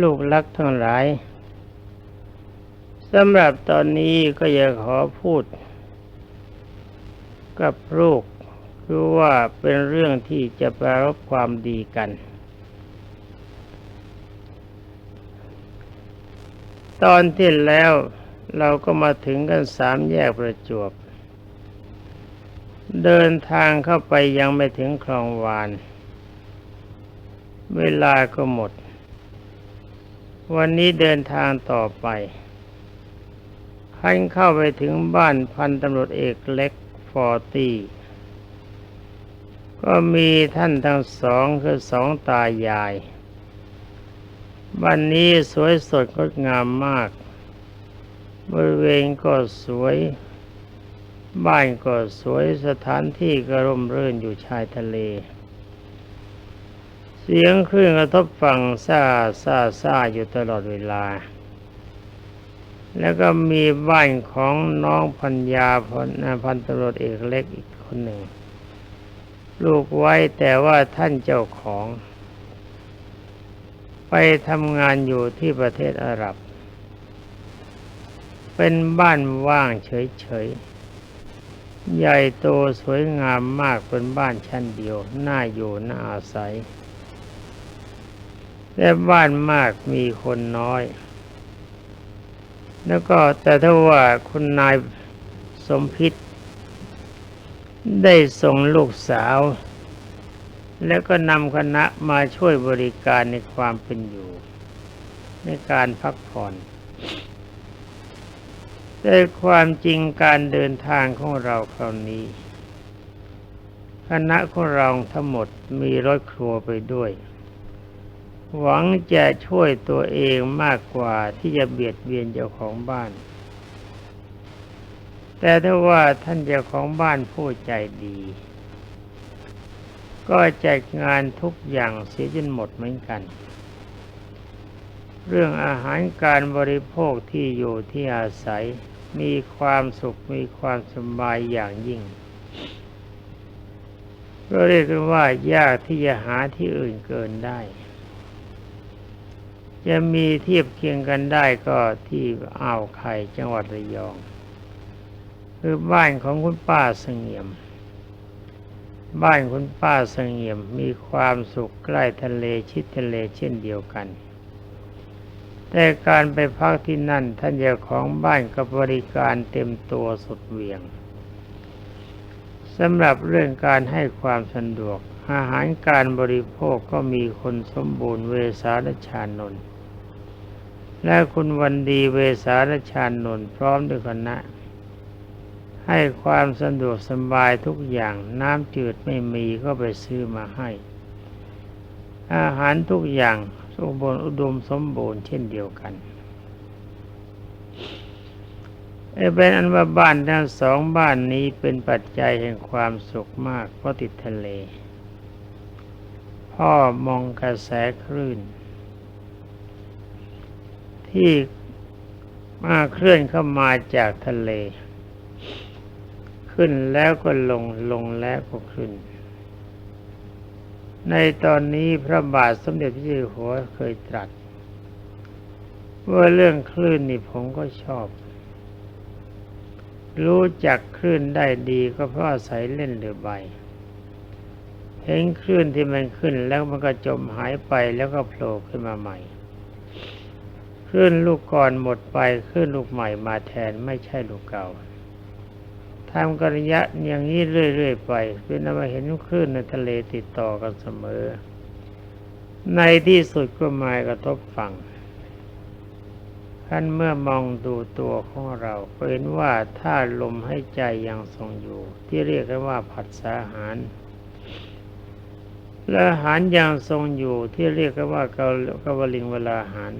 ลูกรักทั้งหลายสำหรับตอนนี้ก็อยากขอพูด กับลูกคือว่าเป็นเรื่องที่จะปรารบความดีกัน ตอนที่แล้วเราก็มาถึงกันสามแยกประจวบ เดินทางเข้าไปยังไม่ถึงคลองวาน เวลาก็หมด วันนี้เดินทางต่อไปขันเข้าไปถึงบ้านพันตำรวจเอกเล็กฟอร์ตี้ก็มีท่านทั้งสองคือสองตายายบ้านนี้สวยสดงดงามมาก บริเวณก็สวย บ้านก็สวยสถานที่ก็ร่มรื่นอยู่ชายทะเล เสียงคลื่นกระทบฝั่งซาซาซาอยู่ตลอดเวลา แล้วก็มีบ้านของน้องพัญญาพันพันตำรวจเอกเล็กอีกคนหนึ่งลูกไว้แต่ว่าท่านเจ้าของ ไปทำงานอยู่ที่ประเทศอาหรับ เป็นบ้านว่างเฉยๆ ใหญ่โตสวยงามมากเป็นบ้านชั้นเดียว น่าอยู่น่าอาศัย และบ้านมากมีคนน้อย แล้วก็แต่ถ้าว่าคุณนายสมพิษได้ส่งลูกสาว แล้วก็นำคณะมาช่วยบริการในความเป็นอยู่ ในการพักผ่อนแต่ความจริงการเดินทางของเราคราวนี้ คณะของเราทั้งหมดมีรถครัวไปด้วย หวังจะช่วยตัวเองมากกว่าที่จะเบียดเบียนเจ้าของบ้าน แต่ถ้าว่าท่านเจ้าของบ้านผู้ใจดี ก็จัดงานทุกอย่างเสียจนหมดเหมือนกัน เรื่องอาหารการบริโภคที่อยู่ที่อาศัยมีความสุขมีความสบายอย่างยิ่งก็เรียกว่า ยากที่จะหาที่อื่นเกินได้ จะมีเทียบเคียงกันได้ก็ที่อ่าวไข่จังหวัดระยอง คือบ้านของคุณป้าเสงี่ยม บ้านคุณป้าเสงี่ยมมีความสุขใกล้ทะเลชิดทะเลเช่นเดียวกัน แต่การไปพักที่นั่นท่านเจ้าของบ้านกับบริการเต็มตัวสุดเวียงสำหรับเรื่องการให้ความสะดวกอาหารการบริโภคก็มีคนสมบูรณ์เวสาลชานนท์ และคุณวันดีเวสาลชานนท์พร้อมด้วยคณะ ให้ความสะดวกสบายทุกอย่างน้ำจืดไม่มีก็ไปซื้อมาให้ อาหารทุกอย่างสมบูรณ์อุดมสมบูรณ์เช่นเดียวกันเอเป็นอันว่าบ้านทั้งสองบ้านนี้เป็นปัจจัยแห่งความสุขมากเพราะติดทะเล พ่อมองกระแสคลื่น ที่มาเคลื่อนเข้ามาจากทะเล ขึ้นแล้วก็ลงลงแล้วก็ขึ้น ในตอนนี้พระบาทสมเด็จพระเจ้าอยู่หัวเคยตรัสว่าเรื่องคลื่นนี่ผมก็ชอบ รู้จักคลื่นได้ดีก็เพราะอาศัยเล่นเรือใบเห็นคลื่นที่มันขึ้นแล้วมันก็จมหายไปแล้วก็โผล่ขึ้นมาใหม่ คลื่นลูกก่อนหมดไปคลื่นลูกใหม่มาแทนไม่ใช่ลูกเก่าทำกริยะอย่างนี้เรื่อยๆไปเป็นนมาเห็นคลื่นในทะเลติดต่อกันเสมอ ในที่สุดก็มากระทบฝั่งท่านเมื่อมองดูตัวของเราเห็นว่าถ้าลมให้ใจยังทรงอยู่ ที่เรียกกันว่าผัสสะอาหารและอาหารยังทรงอยู่ที่เรียกกันว่ากากวลิงเวลาอาหาร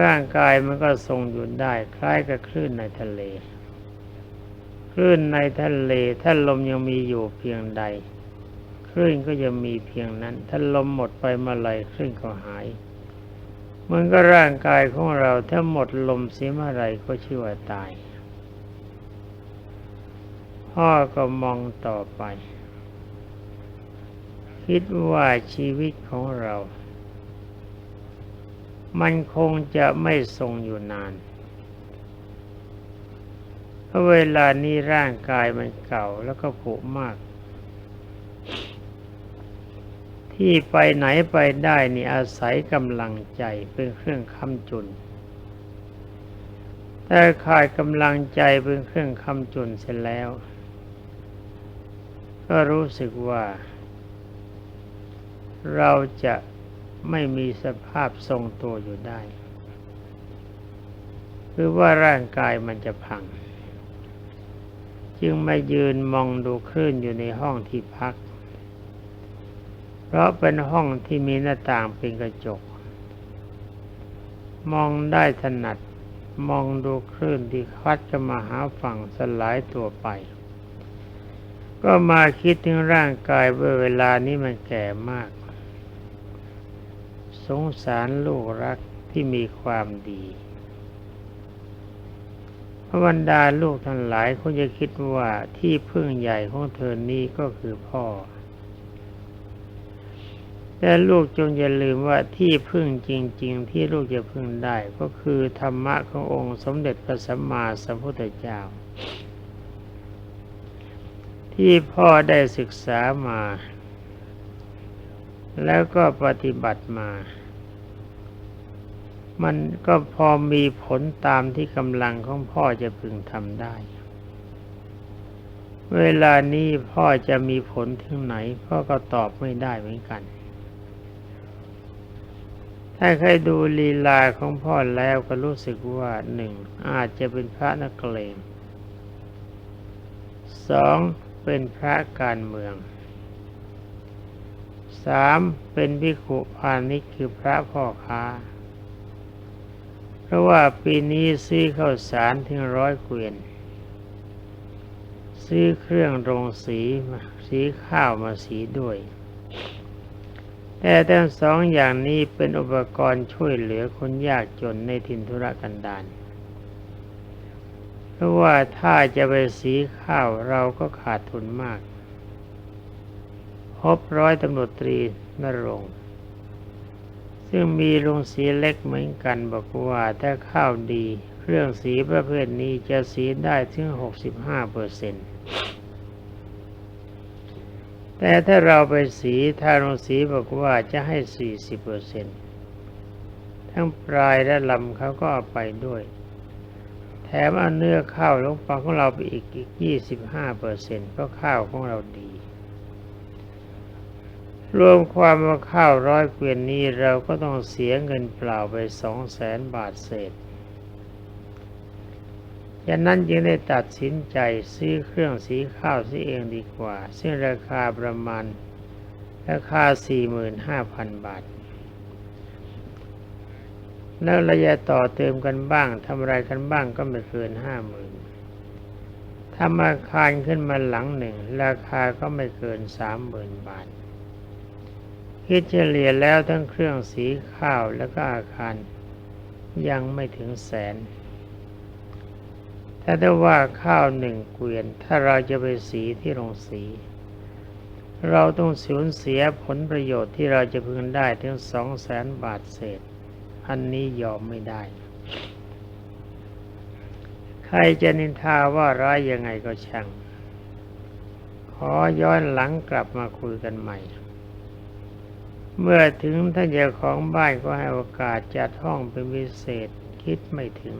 ร่างกายมันก็ทรงอยู่ได้ คล้ายกับคลื่นในทะเล คลื่นในทะเลถ้าลมยังมีอยู่เพียงใด คลื่นก็จะมีเพียงนั้น ถ้าลมหมดไปเมื่อไรคลื่นก็หายมันก็ร่างกายของเราถ้าหมดลมเสียเมื่อไรก็ชื่อว่าตาย พ่อก็มองต่อไป คิดว่าชีวิตของเรา มันคงจะไม่ทรงอยู่นาน เพราะเวลานี้ร่างกายมันเก่าแล้วก็ผุมาก ที่ไปไหนไปได้นี่อาศัยกำลังใจเป็นเครื่องค้ำจุนแต่ขาดกำลังใจเป็นเครื่องค้ำจุนเสร็จแล้ว ก็รู้สึกว่า เราจะ ไม่มีสภาพทรงตัวอยู่ได้ คือว่าร่างกายมันจะพัง จึงมายืนมองดูคลื่นอยู่ในห้องที่พัก เพราะเป็นห้องที่มีหน้าต่างเป็นกระจก มองได้ถนัดมองดูคลื่นที่คัดจะมาหาฝั่งสลายตัวไป ก็มาคิดถึงร่างกายว่าเวลานี้มันแก่มาก สงสารลูกรักที่มีความดีพระบรรดาลูกทั้งหลายคงจะคิดว่าที่พึ่งใหญ่ของเธอนี้ก็คือพ่อ แต่ลูกจงอย่าลืมว่าที่พึ่งจริง ๆ ที่ลูกจะพึ่งได้ก็คือธรรมะขององค์สมเด็จพระสัมมาสัมพุทธเจ้า ที่พ่อได้ศึกษามา แล้วก็ปฏิบัติมา มันก็พอมีผลตามที่กำลังของพ่อจะพึงทำได้ เวลานี้พ่อจะมีผลถึงไหน พ่อก็ตอบไม่ได้เหมือนกัน ถ้าใครดูลีลาของพ่อแล้วก็รู้สึกว่าหนึ่งอาจจะเป็นพระนักเลงสองเป็นพระการเมือง สามเป็นพิขุพาณิชคือพระพ่อค้า เพราะว่าปีนี้ซื้อข้าวสารถึงร้อยเกวียน ซื้อเครื่องโรงสีมาสีข้าวมาสีด้วย แต่ทั้งสองอย่างนี้เป็นอุปกรณ์ช่วยเหลือคนยากจนในถิ่นธุรกันดารเพราะว่าถ้าจะไปสีข้าวเราก็ขาดทุนมาก บร้อยตำรวจตรีนรงซึ่งมีโรงสีเล็กเหมือนกันบอกว่าถ้าข้าวดี เครื่องสีประเภทนี้จะสีได้ถึง 65เปอร์เซ็นต์แต่ถ้าเราไปสีทาโรงสีบอกว่าจะให้ 40เปอร์เซ็นต์ทั้งปลายและลำเขาก็เอาไปด้วย แถมเอาเนื้อข้าวลงไปของเราไปอีกอีก 25เปอร์เซ็นต์เพราะข้าวของเราดี รวมความว่าข้าวร้อยเกวียนนี้เราก็ต้องเสียเงินเปล่าไปสองแสนบาทเศษยันนั้นจึงได้ตัดสินใจซื้อเครื่องสีข้าวซีเองดีกว่า ซึ่งราคาประมาณราคา 45,000 บาท แล้วราจะต่อเติมกันบ้างทำอะไรกันบ้างก็ไม่เกินห้าหมื่นทำอาคารขึ้นมาหลังหนึ่ง ราคาก็ไม่เกินสามหมื่นบาท คิดเฉลี่ยแล้วทั้งเครื่องสีข้าวแล้วก็อาคาร ยังไม่ถึงแสน ถ้าได้ว่าข้าวหนึ่งเกวียน ถ้าเราจะไปสีที่โรงสี เราต้องสูญเสียผลประโยชน์ที่เราจะพึงได้ถึงสองแสนบาทเศษ อันนี้ยอมไม่ได้ ใครจะนินทาว่าร้ายยังไงก็ช่าง ขอย้อนหลังกลับมาคุยกันใหม่ เมื่อถึงท่านเจ้าของบ้านก็ให้โอกาสจัดห้องเป็นพิเศษคิดไม่ถึง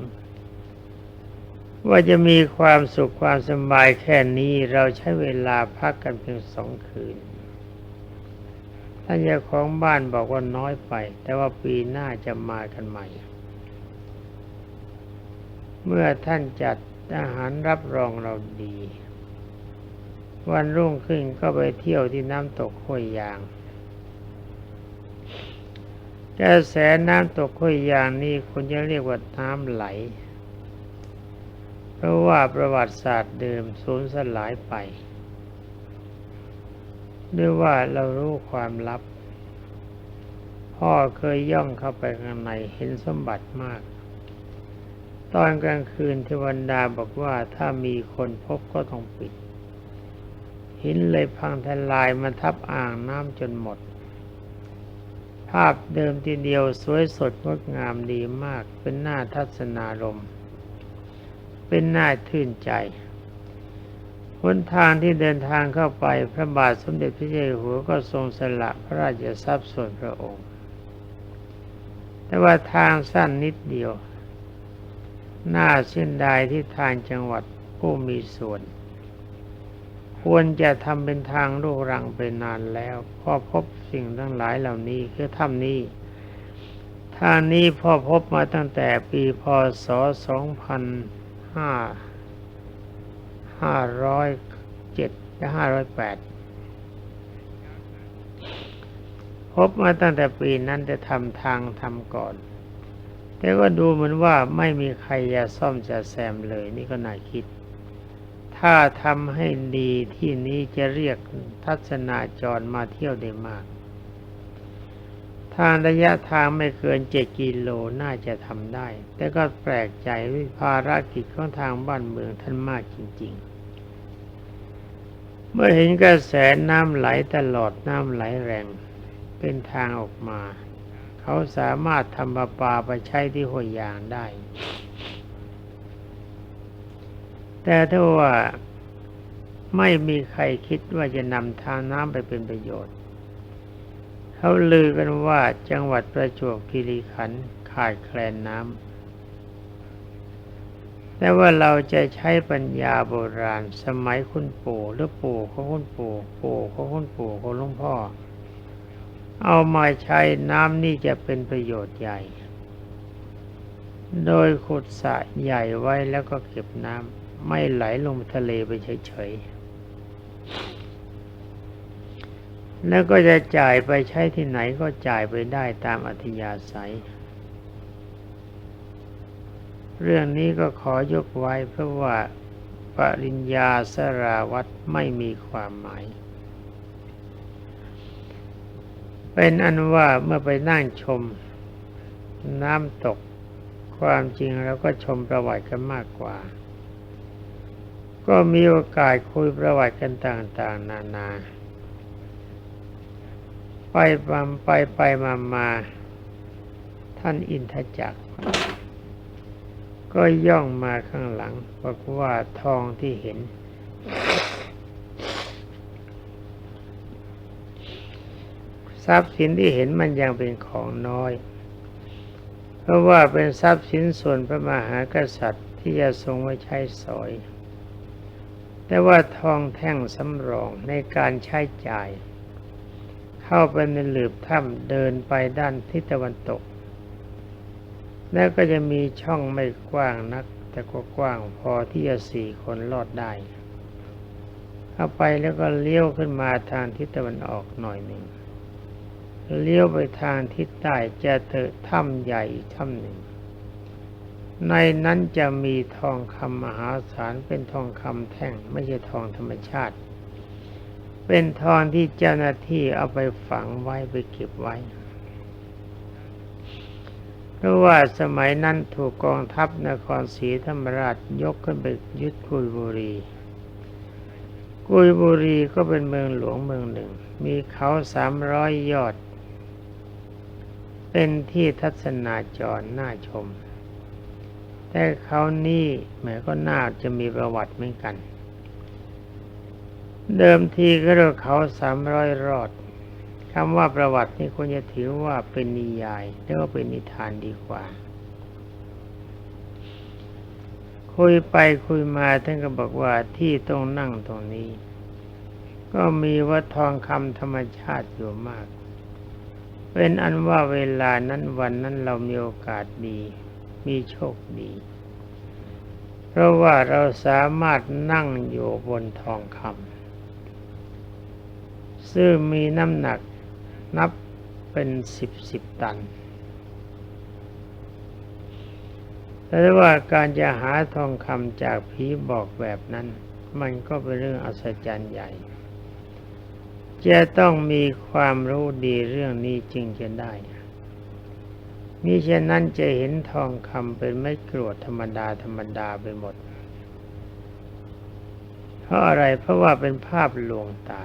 ว่าจะมีความสุขความสบายแค่นี้เราใช้เวลาพักกันเพียงสองคืนท่านเจ้าของบ้านบอกว่าน้อยไป แต่ว่าปีหน้าจะมากันใหม่ เมื่อท่านจัดอาหารรับรองเราดี วันรุ่งขึ้นก็ไปเที่ยวที่น้ำตกห้วยยาง กระแสน้ำตกห้วยอย่างนี่คุณจะเรียกว่าน้ำไหล เพราะว่าประวัติศาสตร์เดิมสูญสลายไป ด้วยว่าเรารู้ความลับ พ่อเคยย่องเข้าไปข้างในเห็นสมบัติมาก ตอนกลางคืนเทวันดาบอกว่าถ้ามีคนพบก็ต้องปิด หินเลยพังทลายมาทับอ่างน้ำจนหมดาพเดิมทีเดียวสวยสดงดงามดีมาก เป็นหน้าทัศนารม เป็นหน้าทื่นใจหนทางที่เดินทางเข้าไปพระบาทสมเด็จพระเจ้าอยู่หัวก็ทรงสละพระราชทรัพย์ส่วนพระองค์ แต่ว่าทางสั้นนิดเดียว น่าเส้นดายที่ทางจังหวัดผู้มีส่วน ควรจะทำเป็นทางลูกรังไปนานแล้ว พอพบ สิ่งทั้งหลายเหล่านี้คือถ้ำนี้ทานี้พอพบมาตั้งแต่ปีพศ2005ห้าร้อยเจ็ดและห้าร้อยแปดพบมาตั้งแต่ปีนั้นจะทำทางทำก่อน แต่ก็ดูเหมือนว่าไม่มีใครจะซ่อมจะแซมเลย นี่ก็น่าคิด ถ้าทำให้ดีที่นี้จะเรียกทัศนาจรมาเที่ยวได้มาก ทางระยะทางไม่เกินเจ็ดกิโลน่าจะทำได้ แต่ก็แปลกใจวิภารกิจของทางบ้านเมืองท่านมากจริง ๆ เมื่อเห็นกระแสน้ำไหลตลอดน้ำไหลแรง เป็นทางออกมา เขาสามารถทำประปาไปใช้ที่ห้วยยางได้ แต่ถ้าว่าไม่มีใครคิดว่าจะนำทางน้ำไปเป็นประโยชน์ เขาลือกันว่าจังหวัดประจวบคีรีขันธ์ขาดแคลนน้ำ แต่ว่าเราจะใช้ปัญญาโบราณสมัยคุณปู่หรือปู่ของคุณปู่ปู่ของคุณปู่ของหลวงพ่อ เอามาใช้น้ำนี่จะเป็นประโยชน์ใหญ่ โดยขุดสระใหญ่ไว้แล้วก็เก็บน้ำไม่ไหลลงทะเลไปเฉยๆ แล้วก็จะจ่ายไปใช้ที่ไหนก็จ่ายไปได้ตามอัธยาศัย เรื่องนี้ก็ขอยกไว้เพราะว่าปริญญาสราวัตไม่มีความหมาย เป็นอันว่าเมื่อไปนั่งชมน้ำตกความจริงเราก็ชมประวัติกันมากกว่า ก็มีโอกาสคุยประวัติกันต่าง ๆ นานา ไปมาไปไปมามา ท่านอินทจักร ก็ย่องมาข้างหลังบอกว่าทองที่เห็น ทรัพย์สินที่เห็นมันยังเป็นของน้อย เพราะว่าเป็นทรัพย์สินส่วนพระมหากษัตริย์ที่จะทรงไว้ใช้สอย แต่ว่าทองแท่งสำรองในการใช้จ่าย เข้าไปในหลืบถ้ำเดินไปด้านทิศตะวันตก แล้วก็จะมีช่องไม่กว้างนัก แต่ก็กว้างพอที่จะสี่คนลอดได้ เข้าไปแล้วก็เลี้ยวขึ้นมาทางทิศตะวันออกหน่อยหนึ่งเลี้ยวไปทางทิศใต้จะเถอะถ้ำใหญ่ถ้ำหนึ่ง ในนั้นจะมีทองคำมหาศาลเป็นทองคำแท่งไม่ใช่ทองธรรมชาติ เป็นทองที่เจ้าหน้าที่เอาไปฝังไว้ไปเก็บไว้เพราะว่าสมัยนั้นถูกกองทัพนครศรีธรรมราชยกขึ้นไปยึดกุยบุรี กุยบุรีก็เป็นเมืองหลวงเมืองหนึ่ง มีเขาสามร้อยยอด เป็นที่ทัศนาจรน่าชม แต่เขานี่แหมก็น่าจะมีประวัติเหมือนกัน เดิมทีก็เรียกเขาสามร้อยรอดคำว่าประวัตินี่ควรจะถือว่าเป็นนิยายหรือว่าเป็นนิทานดีกว่า คุยไปคุยมาท่านก็บอกว่าที่ตรงนั่งตรงนี้ ก็มีวัดทองคำธรรมชาติอยู่มาก เป็นอันว่าเวลานั้นวันนั้นเรามีโอกาสดี มีโชคดี เพราะว่าเราสามารถนั่งอยู่บนทองคำ ซึ่งมีน้ำหนักนับเป็นสิบสิบตันแต่ว่าการจะหาทองคำจากผีบอกแบบนั้น มันก็เป็นเรื่องอัศจรรย์ใหญ่ จะต้องมีความรู้ดีเรื่องนี้จึงจะได้มิฉะนั้นจะเห็นทองคำเป็นไม่กรวดธรรมดาธรรมดาไปหมด เพราะอะไรเพราะว่าเป็นภาพลวงตา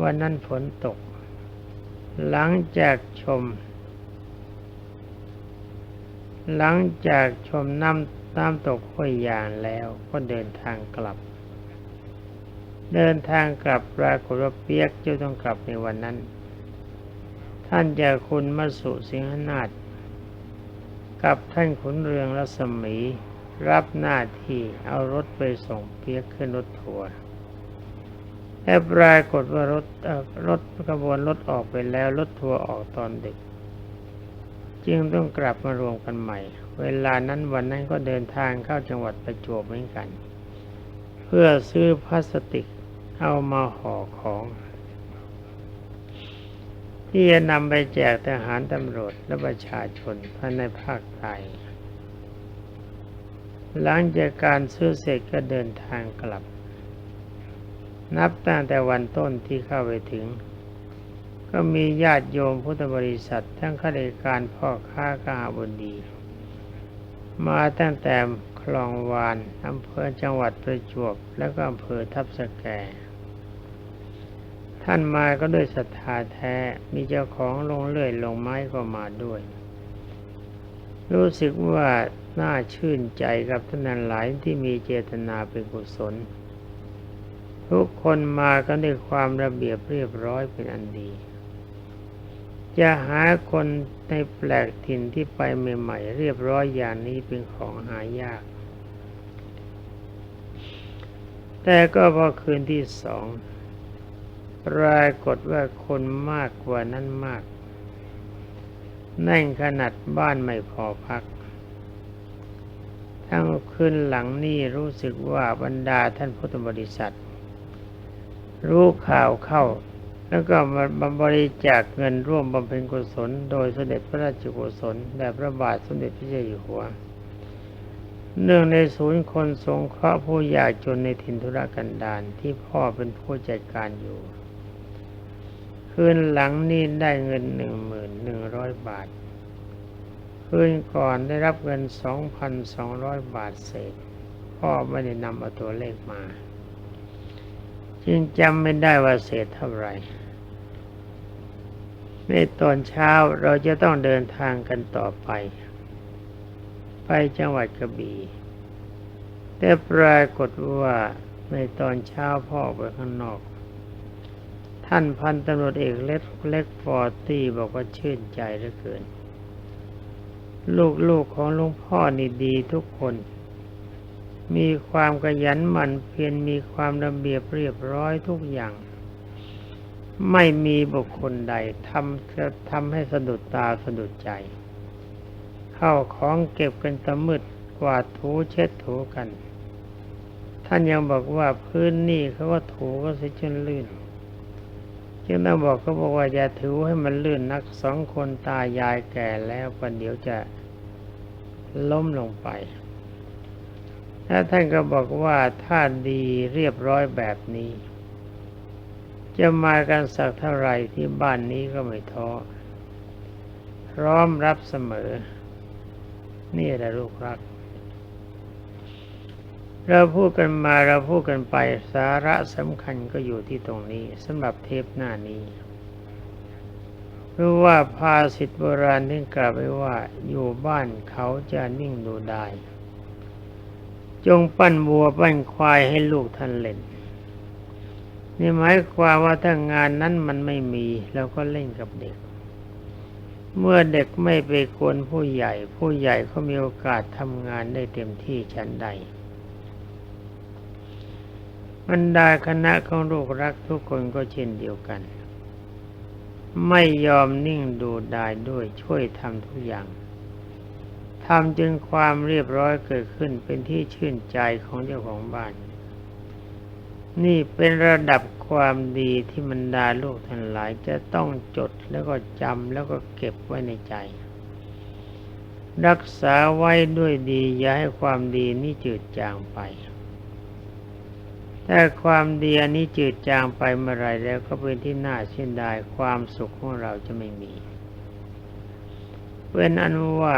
วันนั้นฝนตก หลังจากชม หลังจากชมน้ำน้ำตกห้วยยางแล้วก็เดินทางกลับ เดินทางกลับปรากฏว่าเปียกจะต้องกลับในวันนั้น ท่านจะคุณมาสุสิงหนาถกับท่านขุนเรืองรัศมี รับหน้าที่เอารถไปส่งเปียกขึ้นรถทัวร์ และปรากฏว่ารถเอ่อรถขบวนรถออกไปแล้วรถทัวร์ออกตอนดึก จึงต้องกลับมารวมกันใหม่ เวลานั้นวันนั้นก็เดินทางเข้าจังหวัดประจวบเหมือนกัน เพื่อซื้อพลาสติกเอามาห่อของ ที่จะนำไปแจกทหารตำรวจและประชาชนภายในภาคใต้หลังจากการซื้อเสร็จก็เดินทางกลับ นับตั้งแต่วันต้นที่เข้าไปถึง ก็มีญาติโยมพุทธบริษัท ทั้งข้าราชการพ่อค้ากาบดี มาตั้งแต่คลองวานอำเภอจังหวัดประจวบ แล้วก็อำเภอทับสแก ท่านมาก็ด้วยศรัทธาแท้ มีเจ้าของลงเลื่อยลงไม้ก็มาด้วย รู้สึกว่าน่าชื่นใจกับท่านหลายที่มีเจตนาเป็นกุศล ทุกคนมากันด้วยความระเบียบเรียบร้อยเป็นอันดี จะหาคนในแปลกถิ่นที่ไปใหม่ๆเรียบร้อยอย่างนี้เป็นของหายาก แต่ก็พอคืนที่สองปรากฏว่าคนมากกว่านั้นมาก นั่นขนาดบ้านไม่พอพัก ทั้งคืนหลังนี้รู้สึกว่าบรรดาท่านพุทธบริษัท รู้ข่าวเข้า แล้วก็มาบริจาคเงินร่วมบำเพ็ญกุศล โดยเสด็จพระราชกุศลแด่พระบาทสมเด็จพระเจ้าอยู่หัวเนื่องในศูนย์คนสงเคราะห์ผู้ยากจนในถิ่นธุรกันดารที่พ่อเป็นผู้จัดการอยู่ คืนหลังนี้ได้เงินหนึ่งหมื่นหนึ่งร้อยบาท คืนก่อนได้รับเงินสองพันสองร้อยบาทเศษ พ่อไม่ได้นำเอาตัวเลขมา จึงจำไม่ได้ว่าเศษเท่าไหร่ในตอนเช้าเราจะต้องเดินทางกันต่อไป ไปจังหวัดกระบี่แต่ปรากฏว่าในตอนเช้าพ่อไปข้างนอก ท่านพันตำรวจเอกเล็กเล็กฟอร์ตี้บอกว่าชื่นใจเหลือเกิน ลูกๆของหลวงพ่อนี่ดีทุกคน มีความขยันหมั่นเพียรมีความระเบียบเรียบร้อยทุกอย่าง ไม่มีบุคคลใดทำจะทำให้สะดุดตาสะดุดใจ เข้าของเก็บกันตะมืดกวาดถูเช็ดถูกัน ท่านยังบอกว่าพื้นนี่เขาก็ถูก็สียจนลื่นจึงต้องบอกเขาบอกว่าอย่าถือให้มันลื่นนักสองคนตายายแก่แล้วปันเดี๋ยวจะล้มลงไป ถ้าท่านก็บอกว่าถ้าดีเรียบร้อยแบบนี้ จะมากันสักเท่าไหร่ที่บ้านนี้ก็ไม่ท้อพร้อมรับเสมอ นี่แหละลูกรัก เราพูดกันมาเราพูดกันไปสาระสำคัญก็อยู่ที่ตรงนี้สำหรับเทปหน้านี้รู้ว่าภาษิตโบราณที่กล่าวไว้ว่าอยู่บ้านเขาจะนิ่งดูได้ จงปั้นวัวปั้นควายให้ลูกท่านเล่น นี่หมายความว่าถ้างานนั้นมันไม่มีเราก็เล่นกับเด็ก เมื่อเด็กไม่ไปกวนผู้ใหญ่ ผู้ใหญ่เขามีโอกาสทำงานได้เต็มที่ชั้นใดบรรดาคณะของลูกรักทุกคนก็เช่นเดียวกัน ไม่ยอมนิ่งดูดายด้วยช่วยทำทุกอย่าง ทำจนความเรียบร้อยเกิดขึ้นเป็นที่ชื่นใจของเจ้าของบ้าน นี่เป็นระดับความดีที่บรรดาลูกทั้งหลายจะต้องจดแล้วก็จำแล้วก็เก็บไว้ในใจ รักษาไว้ด้วยดีอย่าให้ความดีนี้จืดจางไปถ้าความดีอันนี้จืดจางไปเมื่อไรแล้วก็เป็นที่น่าเสียดายความสุขของเราจะไม่มีเป็นอนุว่า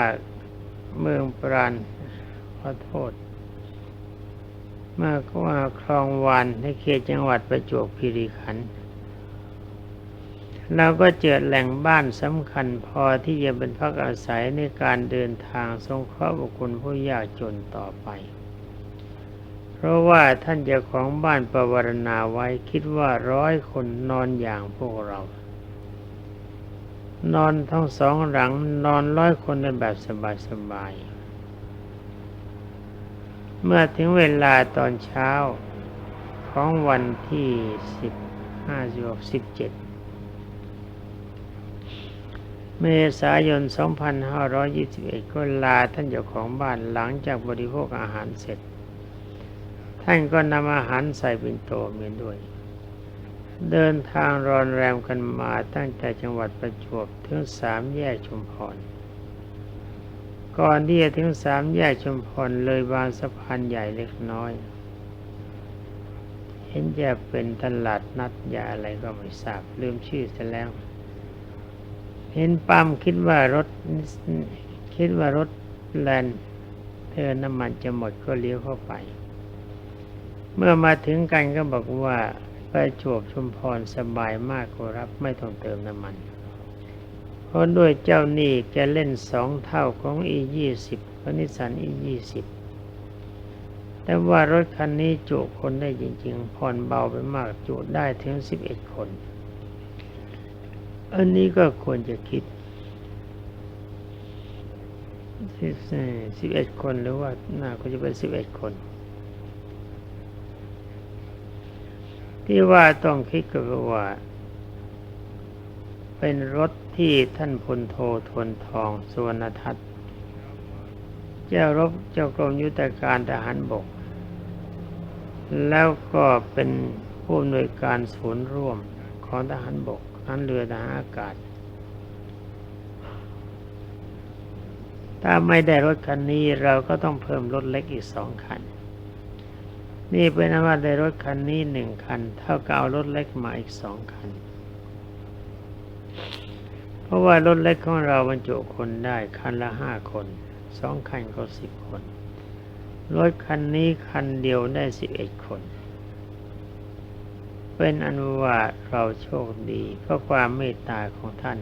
เมืองปราณขอโทษเมื่อก็ว่าคลองวานในเขตจังหวัดประจวบคีรีขันธ์เราก็เจอแหล่งบ้านสำคัญพอที่จะเป็นพักอาศัยในการเดินทางสงเคราะห์บุคคลผู้ยากจนต่อไป เพราะว่าท่านเจ้าของบ้านประวรณาไว้คิดว่าร้อยคนนอนอย่างพวกเรา นอนทั้งสองหลังนอนร้อยคนในแบบสบายๆ เมื่อถึงเวลาตอนเช้าของวันที่สิบห้าสิบเจ็ดเมษายน 2521 ก็ลาท่านเจ้าของบ้านหลังจากบริโภคอาหารเสร็จ ท่านก็นำอาหารใส่ปิ่นโตเมียด้วย เดินทางรอนแรมกันมาตั้งแต่จังหวัดประจวบถึงสามแยกชุมพร ก่อนที่จะถึงสามแยกชุมพรเลยบางสะพานใหญ่เล็กน้อย เห็นจะเป็นตลาดนัดยาอะไรก็ไม่ทราบลืมชื่อซะแล้ว เห็นปั๊มคิดว่ารถคิดว่ารถแลนเธอน้ำมันจะหมดก็เลี้ยวเข้าไป เมื่อมาถึงกันก็บอกว่า ไปจวบชุมพรสบายมากก็รับไม่ต้องเติมน้ำมัน เพราะด้วยเจ้านี้แกเล่นสองเท่าของอียี่สิบนิสันอียี่สิบแต่ว่ารถคันนี้จุคนได้จริงๆผ่อนเบาไปมากจุได้ถึงสิบเอ็ดคน อันนี้ก็ควรจะคิดสิบเอ็ดคนหรือว่าน่าก็จะเป็นสิบเอ็ดคน ที่ว่าต้องคิดก็คือว่า เป็นรถที่ท่านพลโททวนทองสุวรรณทัตน์เจ้ารบเจ้ากรมยุทธการทหารบก แล้วก็เป็นผู้อำนวยการศูนย์ร่วมของทหารบกนั้นเรือทหารอากาศ ถ้าไม่ได้รถคันนี้เราก็ต้องเพิ่มรถเล็กอีกสองคัน นี่เป็นว่าได้รถคันนี้หนึ่งคัน เท่ากับเอารถเล็กมาอีกสองคัน เพราะว่ารถเล็กของเราบรรจุคนได้คันละห้าคนสองคันก็สิบคน รถคันนี้คันเดียวได้สิบเอ็ดคน เป็นอนุวาเราโชคดีเพราะความเมตตาของท่าน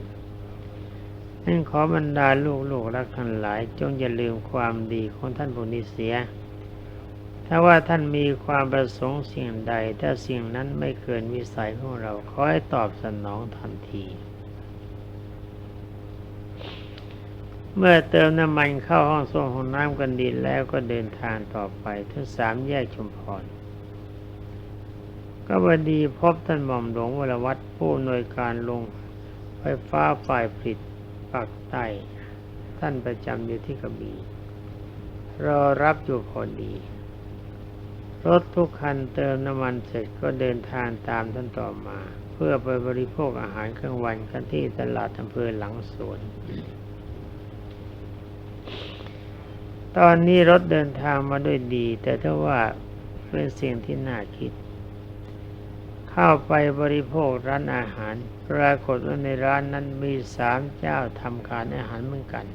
นั่นขอบรรดาลูกลูกรักทั้งหลาย จงอย่าลืมความดีของท่านผู้นี้เสีย ถ้าว่าท่านมีความประสงค์สิ่งใด ถ้าสิ่งนั้นไม่เกินวิสัยของเราขอให้ตอบสนองทันที เมื่อเติมน้ำมันเข้าห้องส้วมห้องน้ำกันดีแล้วก็เดินทางต่อไปถึงสามแยกชุมพรก็บดีพบท่านหม่อมหลวงวรวัตรผู้อำนวยการลงไฟฟ้าฝ่ายผลิตปากใต้ท่านประจำอยู่ที่กระบี่รอรับอยู่พอดี รถทุกคันเติมน้ำมันเสร็จก็เดินทางตามท่านต่อมา เพื่อไปบริโภคอาหารกลางวันกันที่ตลาดอำเภอหลังสวน ตอนนี้รถเดินทางมาด้วยดี แต่ถ้าว่าเป็นสิ่งที่น่าคิด เข้าไปบริโภคร้านอาหาร ปรากฏว่าในร้านนั้นมีสามเจ้าทำการอาหารเหมือนกัน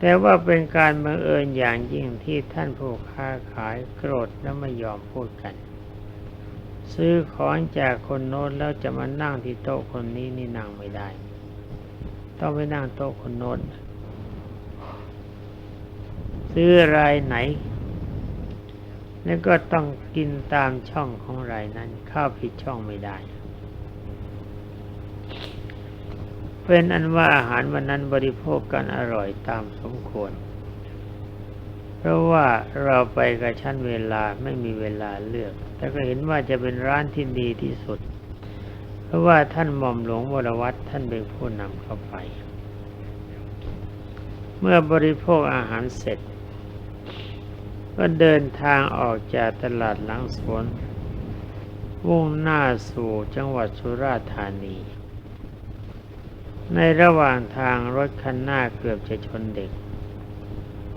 แต่ว่าเป็นการบังเอิญอย่างยิ่งที่ท่านผู้ค้าขายโกรธและไม่ยอมพูดกัน ซื้อของจากคนโน้นแล้วจะมานั่งที่โต๊ะคนนี้นี่นั่งไม่ได้ ต้องไปนั่งโต๊ะคนโน้นซื้อรายไหน แล้วก็ต้องกินตามช่องของรายนั้น เข้าผิดช่องไม่ได้ เป็นอันว่าอาหารวันนั้นบริโภคกันอร่อยตามสมควร เพราะว่าเราไปกระชั้นเวลาไม่มีเวลาเลือก แต่ก็เห็นว่าจะเป็นร้านที่ดีที่สุด เพราะว่าท่านหม่อมหลวงวรวัตรท่านเป็นผู้นำเข้าไป เมื่อบริโภคอาหารเสร็จ ก็เดินทางออกจากตลาดหลังสวนมุ่งหน้าสู่จังหวัดสุราษฎร์ธานี ในระหว่างทางรถคันหน้าเกือบจะชนเด็ก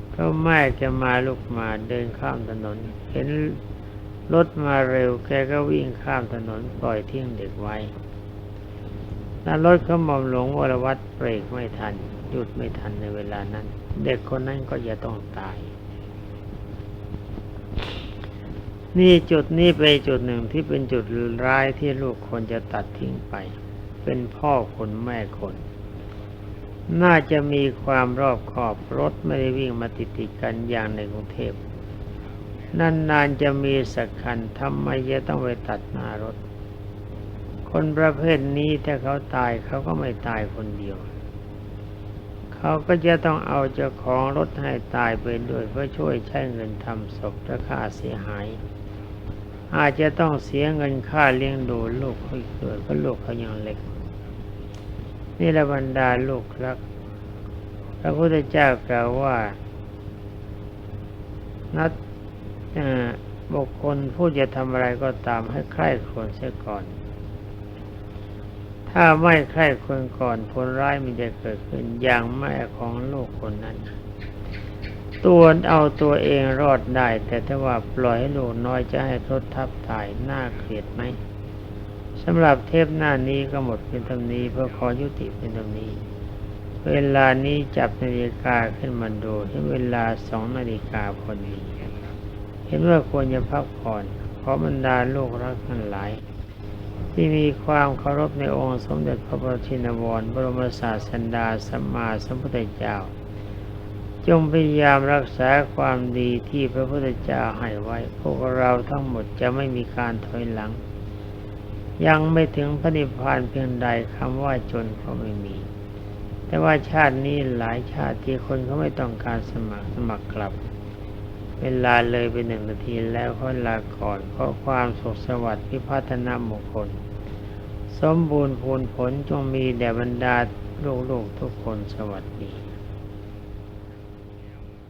เพราะแม่จะมาลุกมาเดินข้ามถนน เห็นรถมาเร็วแกก็วิ่งข้ามถนนปล่อยทิ้งเด็กไว้ถ้ารถเขาหม่อมหลวงวรวัตรเบรกไม่ทัน หยุดไม่ทันในเวลานั้น เด็กคนนั้นก็จะต้องตาย นี่จุดนี้เป็นจุดหนึ่งที่เป็นจุดร้ายที่ลูกคนจะตัดทิ้งไป เป็นพ่อคนแม่คน น่าจะมีความรอบขอบรถไม่ได้วิ่งมาติดติดกันอย่างในกรุงเทพนานๆจะมีสักคันทำไมจะต้องไปตัดหน้ารถ คนประเภทนี้ถ้าเขาตายเขาก็ไม่ตายคนเดียว เขาก็จะต้องเอาเจ้าของรถให้ตายไปด้วยเพื่อช่วยใช้เงินทำศพและค่าเสียหาย อาจจะต้องเสียเงินค่าเลี้ยงดูลูกเขาอีกด้วยเพราะลูกเขายังเล็ก นี่ละบรรดาลูกรักพระพุทธเจ้ากล่าวว่า นัดบุคคลผู้จะทำอะไรก็ตามให้ใคร่ควญเสียก่อน ถ้าไม่ใคร่ควญก่อนผลร้ายมันจะเกิดขึ้นอย่างแม่ของลูกคนนั้น ตัวเอาตัวเองรอดได้ แต่ถ้าว่าปล่อยให้ลูกน้อยจะให้ทดทับตายน่าเกลียดไหมสำหรับเทปหน้านี้ก็หมดเป็นตำนี้เพื่อขอยุติเป็นตำนี้ เวลานี้จับนาฬิกาขึ้นมาดูเห็นเวลาสองนาฬิกาพอดีเห็นว่าควรจะพักผ่อนขอบรรดาลูกรักทั้งหลาย ที่มีความเคารพในองค์สมเด็จพระบรมชินวรบรมศาสดาสัมมาสัมพุทธเจ้า จงพยายามรักษาความดีที่พระพุทธเจ้าให้ไว้ พวกเราทั้งหมดจะไม่มีการถอยหลัง ยังไม่ถึงพระนิพพานเพียงใดคำว่าจนก็ไม่มี แต่ว่าชาตินี้หลายชาติที่คนเขาไม่ต้องการสมัครสมัครกลับ เวลาเลยไปหนึ่งนาทีแล้วขอยลาก่อนขอความสุขสวัสดิ์พิพัฒนามงคล สมบูรณ์พูนผลจงมีแด่บรรดาลูกๆทุกคนสวัสดี